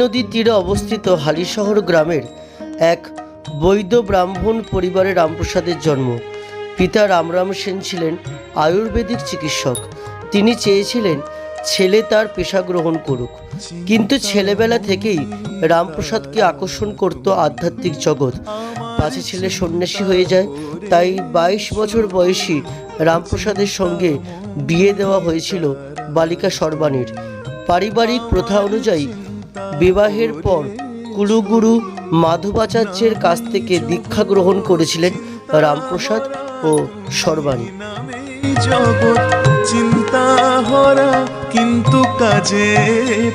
নদীর তীরে অবস্থিত হালিশহর গ্রামের এক বৈধ ব্রাহ্মণ পরিবারে রামপ্রসাদের জন্ম। পিতা রামরাম সেন ছিলেন আয়ুর্বেদিক চিকিৎসক। তিনি চেয়েছিলেন ছেলে তার পেশা গ্রহণ করুক। কিন্তু ছেলেবেলা থেকেই রামপ্রসাদকে আকর্ষণ করত আধ্যাত্মিক জগৎ। পাছে ছেলে সন্ন্যাসী হয়ে যায়, তাই বাইশ বছর বয়সী রামপ্রসাদের সঙ্গে বিয়ে দেওয়া হয়েছিল বালিকা সর্বাণীর। পারিবারিক প্রথা অনুযায়ী বিবাহের পর কুলুগুরু মাধবাচার্যের কাছ থেকে দীক্ষা গ্রহণ করেছিলেন রামপ্রসাদ ও সর্বাণী। জগৎ চিন্তা হরা কিন্তু কাজে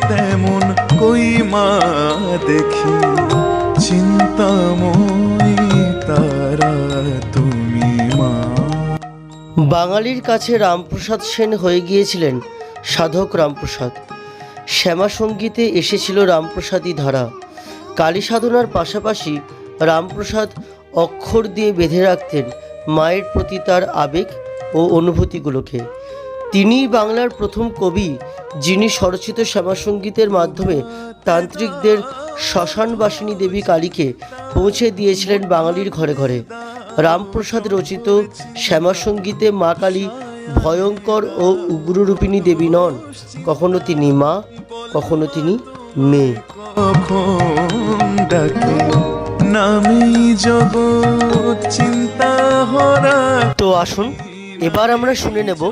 তেমন কই মা দেখি। চিন্তাময়ী তারা তুমি মা। বাঙালির কাছে রামপ্রসাদ সেন হয়ে গিয়েছিলেন সাধক রামপ্রসাদ। শ্যামা সঙ্গীতে এসেছিল রামপ্রসাদী ধারা। কালী সাধনার পাশাপাশি রামপ্রসাদ অক্ষর দিয়ে বেঁধে রাখতেন মায়ের প্রতি তার আবেগ ও অনুভূতিগুলোকে। তিনিই বাংলার প্রথম কবি যিনি স্বরচিত শ্যামাসঙ্গীতের মাধ্যমে তান্ত্রিকদের শ্মশানবাসিনী দেবী কালীকে পৌঁছে দিয়েছিলেন বাঙালির ঘরে ঘরে। রামপ্রসাদ রচিত শ্যামাসঙ্গীতে মা কালী ভয়ঙ্কর ও উগ্ররূপিণী দেবী নন। কখনো তিনি মা কখনো তিনি মেয়ে। চিন্তা তো আসুন এবার আমরা শুনে নেব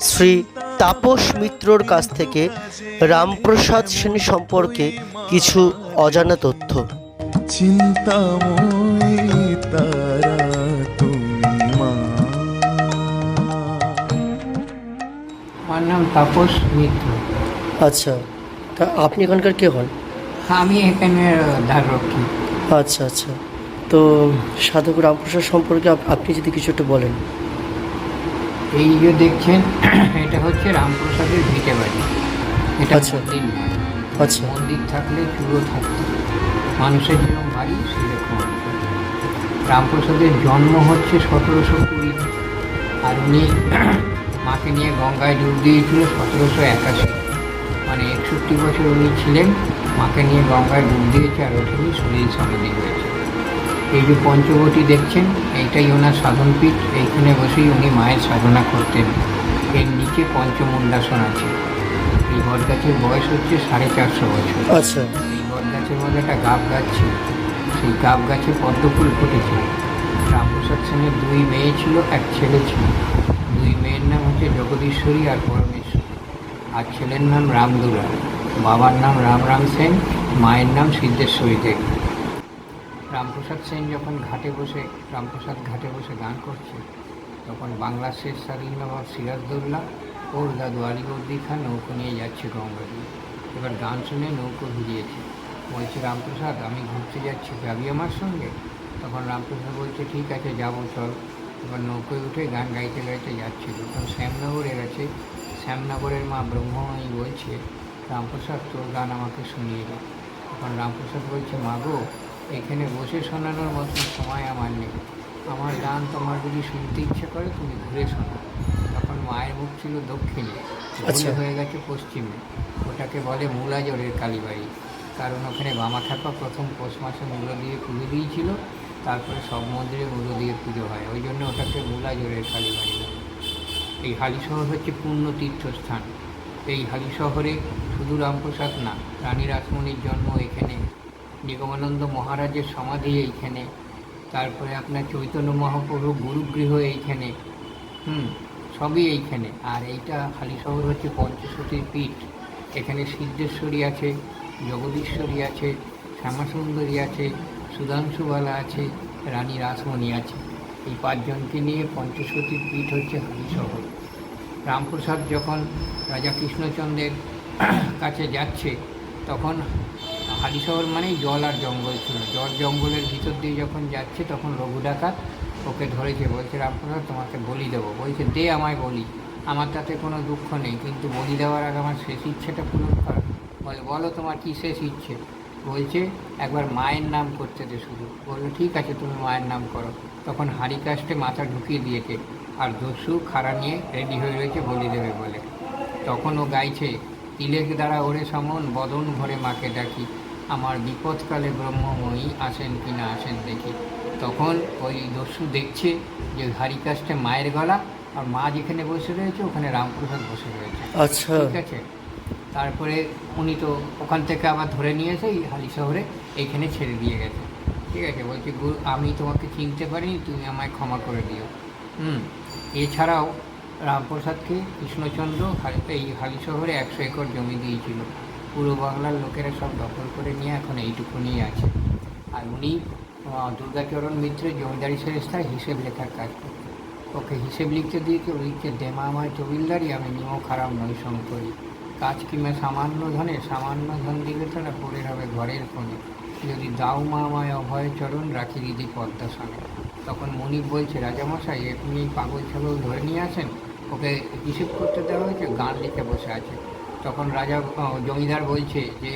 শ্রী তাপস মিত্রর কাছ থেকে রামপ্রসাদ সেন সম্পর্কে কিছু অজানা তথ্য। চিন্তাময়ী তারা। আমার নাম তাপস মিত্র। আচ্ছা তা আপনি এখানকার কে হন? আমি এখানে ধাররক্ষী আচ্ছা আচ্ছা। তো সাধক রামপ্রসাদ সম্পর্কে আপনি যদি কিছু একটু বলেন। এই যে দেখছেন এটা হচ্ছে রামপ্রসাদের ভিটে বাড়ি। এটা আচ্ছা। মন্দির নয়। আচ্ছা। মন্দির থাকলে চুলো থাকতো। মানুষের যেরকম বাড়ি সেরকম রামপ্রসাদের জন্ম হচ্ছে সতেরোশো কুড়ি। আর উনি মাকে নিয়ে গঙ্গায় ডুব দিয়েছিল সতেরোশো একাশি। মানে একষট্টি বছর উনি ছিলেন মাকে নিয়ে গঙ্গায় ডুব দিয়েছে আর ওঠেনি শরীর সমাধি হয়েছে এই যে পঞ্চবটি দেখছেন এইটাই ওনার সাধনপীঠ এইখানে বসেই উনি মায়ের সাধনা করতেন। এর নিচে পঞ্চমুন্ডাসন আছে। এই বটগাছের বয়স হচ্ছে সাড়ে চারশো বছর। আচ্ছা। এই বটগাছের মধ্যে একটা গাব গাছ ছিল। সেই গাব গাছে পদ্ম ফুল ফুটেছিল। রামপ্রসাদ সেনের দুই মেয়ে ছিল এক ছেলে ছিল। দুই মেয়ের নাম হচ্ছে জগদীশ্বরী আর পরমেশ্বরী। আর ছেলের নাম রামদুলা বাবার নাম রাম রাম সেন, মায়ের নাম সিদ্ধেশ্বরী দেবী। রামপ্রসাদ সেন যখন ঘাটে বসে, রামপ্রসাদ ঘাটে বসে গান করছে, তখন বাংলার শেষ স্বাধীন নবাব সিরাজদৌল্লা, ওর দাদু আলিবর্দি খান নৌকো নিয়ে যাচ্ছে গঙ্গা দিয়ে এবার গান শুনে নৌকো ভিজিয়েছে। বলছে, রামপ্রসাদ, আমি ঘুরতে যাচ্ছি, যাবি আমার সঙ্গে? তখন রামপ্রসাদ বলছে, ঠিক আছে, যাব, চল। এবার নৌকোয় উঠে গান গাইতে গাইতে যাচ্ছে যখন শ্যামনগরে গেছে। শ্যামনগরের মা ব্রহ্মময়ী বলছে রামপ্রসাদ তোর গান আমাকে শুনিয়ে দাও তখন রামপ্রসাদ বলছে মা গো এখানে বসে শোনানোর মতন সময় আমার নেই। আমার গান তোমার যদি শুনতে ইচ্ছে করে তুমি ঘুরে শোনো। তখন মায়ের মুখ ছিল দক্ষিণে। আচ্ছা। ভুল হয়ে গেছে পশ্চিমে। ওটাকে বলে মূলাজোরের কালীবাড়ি। কারণ ওখানে বামা বামাখ্যাপা প্রথম পৌষ মাসে মূল্য দিয়ে পুজো দিয়েছিল। তারপরে সব মন্দিরে মূল্য দিয়ে পুজো হয়। ওই জন্য ওটাকে মূলাজোরের কালীবাড়ি বলে। এই হালিশহর হচ্ছে পূর্ণ তীর্থস্থান। এই হালিশহরে শুধু রামপ্রসাদ না, রানী রাসমণির জন্ম এখানে, নিগমানন্দ মহারাজের সমাধি এইখানে, তারপরে আপনার চৈতন্য মহাপ্রভু গুরুগৃহ এইখানে, হুম, সবই এইখানে। আর এইটা হালিশহর হচ্ছে পঞ্চশতীর পীঠ। এখানে সিদ্ধেশ্বরী আছে, জগদীশ্বরী আছে, শ্যামাসুন্দরী আছে সুধাংশুবালা আছে, রানী রাসমণি আছে। এই পাঁচজনকে নিয়ে পঞ্চশতীর পীঠ হচ্ছে হালিশহর রামপ্রসাদ যখন রাজা কৃষ্ণচন্দ্রের কাছে যাচ্ছে, তখন হালিশহর মানেই জল আর জঙ্গল ছিল। জল জঙ্গলের ভিতর দিয়ে যখন যাচ্ছে, তখন রঘু ডাকাত ওকে ধরেছে, বলছে, রামপ্রসাদ, তোমাকে বলি দেবো। বলছে, দে আমায় বলি। আমার তাতে কোনো দুঃখ নেই, কিন্তু বলি দেওয়ার আগে আমার শেষ ইচ্ছেটা পূরণ কর। বলে, বলো তোমার কী শেষ ইচ্ছে? বলছে একবার মায়ের নাম করতে দে শুধু। বলল ঠিক আছে তুমি মায়ের নাম করো। তখন হাঁড়ি কাস্টে মাথা ঢুকিয়ে দিয়েছে আর দস্যু খাড়া নিয়ে রেডি হয়ে রয়েছে বলি দেবে বলে। তখন ও গাইছে তিলেক দ্বারা ওরে সমন বদন ভরে মাকে ডাকি। আমার বিপদকালে ব্রহ্মময়ী আসেন কি না আসেন দেখি। তখন ওই দস্যু দেখছে যে হারি কাস্টে মায়ের গলা আর মা যেখানে বসে রয়েছে ওখানে রামপ্রসাদ বসে রয়েছে। আচ্ছা। ঠিক আছে? তারপরে উনি তো ওখান থেকে আবার ধরে নিয়ে এই হালি শহরে এইখানে ছেড়ে দিয়ে গেছে। ঠিক আছে, বলছে গুরু আমি তোমাকে চিনতে পারিনি, তুমি আমায় ক্ষমা করে দিও। হুম, এছাড়াও রামপ্রসাদকে কৃষ্ণচন্দ্র এই হালি শহরে একশো একর জমি দিয়েছিল। পুরো বাংলার লোকেরা সব দখল করে নিয়ে এখন এইটুকুনি আছে। আর উনি দুর্গাচরণ মিত্রের জমিদারি সংস্থায় হিসেব লেখার কাজ করতেন। ওকে হিসেব লিখতে দিয়েছে লিখছে, দেমা আমার জমিদারি আমি নিমো খারাপ নই করি কাজ কিমে সামান্য ধনে? সামান্য ধন দিলে তারা পড়ে হবে ঘরের কোণে। যদি দাও মা আমায় অভয় চরণ, রাখি দিদি পদ্মাসনে তখন মনিক বলছে, রাজামশাই আপনি এই পাগল ছাগল ধরে নিয়ে আসেন? ওকে হিসেব করতে দেওয়া হয়েছে? গান লিখে বসে আছে। তখন রাজা জমিদার বলছে যে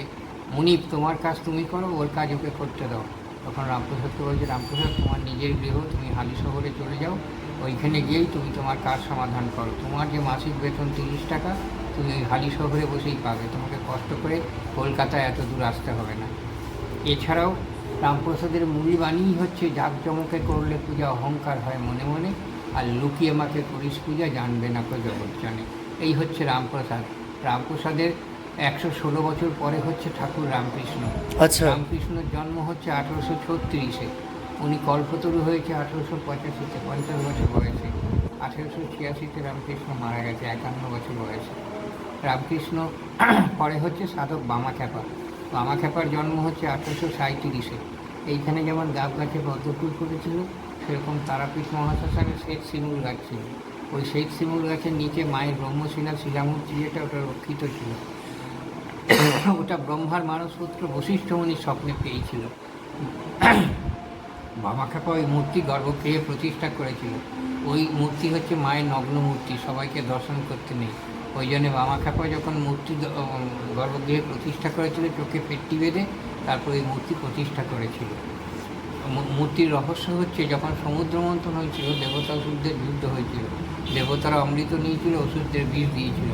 মুনিপ তোমার কাজ তুমি করো, ওর কাজ ওকে করতে দাও। তখন রামপ্রসাদকে বলছে, রামপ্রসাদ, তোমার নিজের গৃহ, তুমি হালি শহরে চলে যাও। ওইখানে গিয়েই তুমি তোমার কাজ সমাধান করো। তোমার যে মাসিক বেতন তিরিশ টাকা তুমি হালি শহরে বসেই পাবে। তোমাকে কষ্ট করে কলকাতায় এত দূর আসতে হবে না। এছাড়াও রামপ্রসাদের মূল বাণীই হচ্ছে জাঁকজমকে করলে পূজা অহংকার হয় মনে মনে আর লুকিয়ে মাকে করিস পূজা জানবে না কো জগৎ জানে। এই হচ্ছে রামপ্রসাদ। রামপ্রসাদের একশো ষোলো বছর পরে হচ্ছে ঠাকুর রামকৃষ্ণ। আচ্ছা। রামকৃষ্ণের জন্ম হচ্ছে আঠেরোশো ছত্রিশে। উনি কল্পতরু হয়েছে আঠেরোশো পঁচাশিতে পঞ্চাশ বছর বয়সে। আঠেরোশো ছিয়াশিতে রামকৃষ্ণ মারা গেছে একান্ন বছর বয়সে। রামকৃষ্ণ পরে হচ্ছে সাধক বামাখ্যাপা। বামাখ্যাপার জন্ম হচ্ছে আঠেরোশো সাঁইত্রিশে। এইখানে যেমন গাব গাছে পদ্মফুল করেছিল সেরকম তারাপীঠ মহাশ্মশানে শেখ শিমুল গাছ ছিল। ওই শেখ শিমুল গাছের নিচে মায়ের ব্রহ্মশিলা শিলামূর্তি যেটা ওটা রক্ষিত ছিল। ওটা ব্রহ্মার মানসপুত্র বশিষ্ঠ মুনি স্বপ্নে পেয়েছিল। বামাখ্যাপা ওই মূর্তি গর্ভগৃহে প্রতিষ্ঠা করেছিল। ওই মূর্তি হচ্ছে মায়ের নগ্ন মূর্তি সবাইকে দর্শন করতে নেই। ওই জন্যে জন্য বামাখ্যাপা যখন মূর্তি গর্ভগৃহে প্রতিষ্ঠা করেছিল, চোখে পেট্টি বেঁধে তারপর ওই মূর্তি প্রতিষ্ঠা করেছিল। মূর্তির রহস্য হচ্ছে যখন সমুদ্র মন্থন হয়েছিল, দেবতা অসুরদের যুদ্ধ হয়েছিল। দেবতারা অমৃত নিয়েছিল, অসুরদের বিষ দিয়েছিল।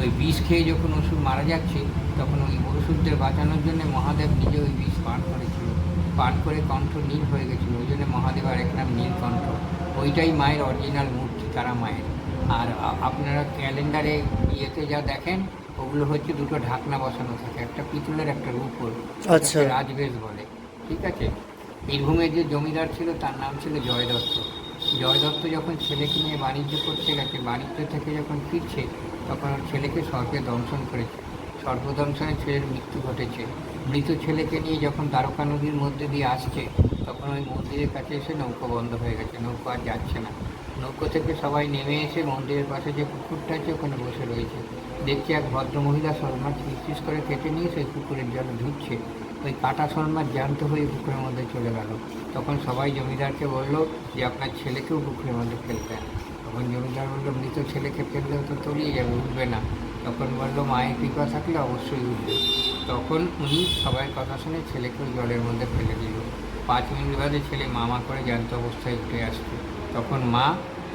ওই বিষ খেয়ে যখন অসুর মারা যাচ্ছে, তখন ওই অসুরদের বাঁচানোর জন্য মহাদেব নিজে ওই বিষ পান করেছিল। পান করে কণ্ঠ নীল হয়ে গেছিল। ওই জন্য মহাদেব আর এক নাম নীলকণ্ঠ। ওইটাই মায়ের অরিজিনাল মূর্তি, তারা মায়ের। আর আপনারা ক্যালেন্ডারে ইয়েতে যা দেখেন ওগুলো হচ্ছে দুটো ঢাকনা বসানো থাকে একটা পিতলের একটা রূপোর আচ্ছা। রাজবেশ বলে ঠিক আছে? বীরভূমের যে জমিদার ছিল তার নাম ছিল জয় দত্ত। জয় দত্ত যখন ছেলেকে নিয়ে বাণিজ্য করতে গেছে বাণিজ্য থেকে যখন ফিরছে তখন ওর ছেলেকে সর্পে দংশন করেছে। সর্পদংশনে ছেলের মৃত্যু ঘটেছে। মৃত ছেলেকে নিয়ে যখন দ্বারকা নদীর মধ্যে দিয়ে আসছে তখন ওই মন্দিরের কাছে এসে নৌকো বন্ধ হয়ে গেছে নৌকো আর যাচ্ছে না। নৌকো থেকে সবাই নেমে এসে মন্দিরের পাশে যে পুকুরটা আছে, ওখানে বসে রয়েছে। দেখছি এক ভদ্রমহিলা শোল মাছ করে কেটে নিয়ে সেই পুকুরের জল ধুচ্ছে ওই কাটা শোল জ্যান্ত হয়ে পুকুরের মধ্যে চলে গেল। তখন সবাই জমিদারকে বলল যে, আপনার ছেলেকেও পুকুরের মধ্যে ফেলবেন তখন জমিদার বলল, মৃত ছেলেকে ফেললেও তো তলিয়ে যাবে, উঠবে না। তখন বলল, মায়ের কৃপা থাকলে অবশ্যই উঠবে। তখন উনি সবাই কথা শুনে ছেলেকে ওই জলের মধ্যে ফেলে দিল। পাঁচ মিনিট বাদে ছেলে মামা করে জ্যান্ত অবস্থায় উঠে আসছে। তখন মা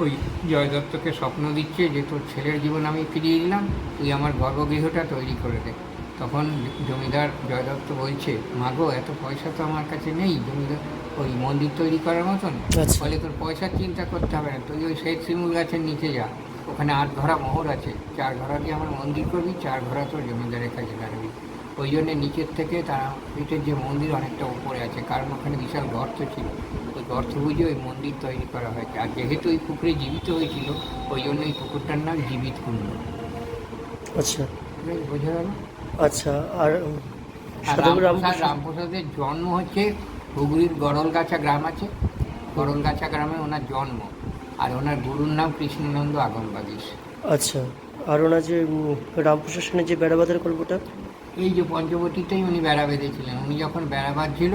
ওই জয় দত্তকে স্বপ্ন দিচ্ছে যে তোর ছেলের জীবন আমি ফিরিয়ে দিলাম তুই আমার গর্ভগৃহটা তৈরি করে দে। তখন জমিদার জয় দত্ত বলছে মাগো এত পয়সা তো আমার কাছে নেই জমিদার ওই মন্দির তৈরি করার মতন। আচ্ছা। ফলে তোর পয়সার চিন্তা করতে হবে না তুই ওই শেখ শিমুল গাছের নিচে যা। ওখানে আট ঘোড়া মোহর আছে চার ঘোড়া দিয়ে আমার মন্দির করবি চার ঘোড়া তোর জমিদারের কাছে দাঁড়াবি। ওই জন্য নিচের থেকে তারা পিঠের যে মন্দির অনেকটা উপরে আছে কারণ ওখানে বিশাল গর্ত ছিল। ওই গর্ত বুঝে ওই মন্দির তৈরি করা হয়েছে আর যেহেতু ওই পুকুরে জীবিত হয়েছিল ওই জন্য এই পুকুরটার নাম জীবিত কুণ্ড। আচ্ছা। বোঝা গেল? আচ্ছা আর রামপ্রসাদ রামপ্রসাদের জন্ম হচ্ছে হুগলির গড়লগাছা গ্রাম আছে। গড়লগাছা গ্রামে ওনার জন্ম। আর ওনার গুরুর নাম কৃষ্ণনন্দ আগমবাগীশ। আচ্ছা আর ওনার যে রামপ্রসাদ সেনের যে বেড়াবাদের গল্পটা? এই যে পঞ্চবটিতেই উনি বেড়া বেঁধেছিলেন। উনি যখন বেড়া বাঁধছিল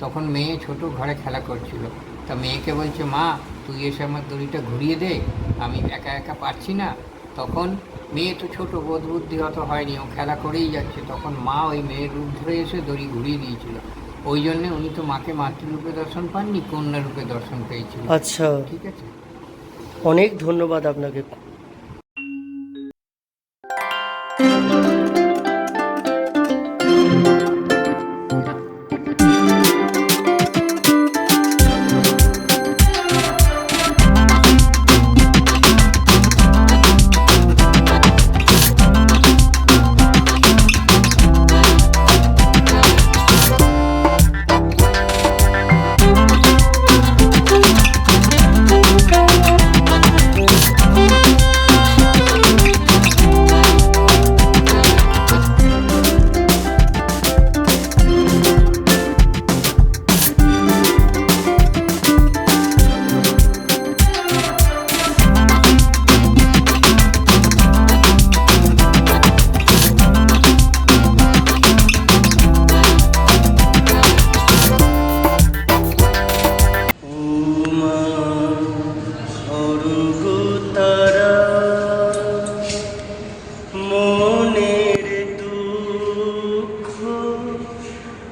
তখন মেয়ে ছোট ঘরে খেলা করছিল। তা মেয়েকে বলছে মা তুই এসে আমার দড়িটা ঘুরিয়ে দে আমি একা একা পারছি না। তখন মেয়ে তো ছোট বোধ বুদ্ধি অত হয়নি ও খেলা করেই যাচ্ছে। তখন মা ওই মেয়ের রূপ ধরে এসে দড়ি ঘুরিয়ে দিয়েছিল। ওই জন্যে উনি তো মাকে মাতৃরূপে দর্শন পাননি কন্যা রূপে দর্শন পেয়েছিল। আচ্ছা। ঠিক আছে? অনেক ধন্যবাদ আপনাকে।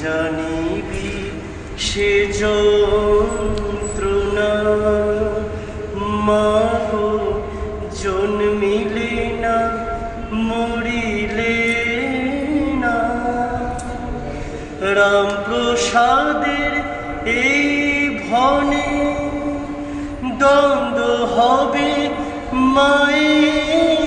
জানিবি সে যন্ত্রণা। জন্মিলে না মরিলে না। রামপ্রসাদের এই ভনে দ্বন্দ্ব হবে মায়ের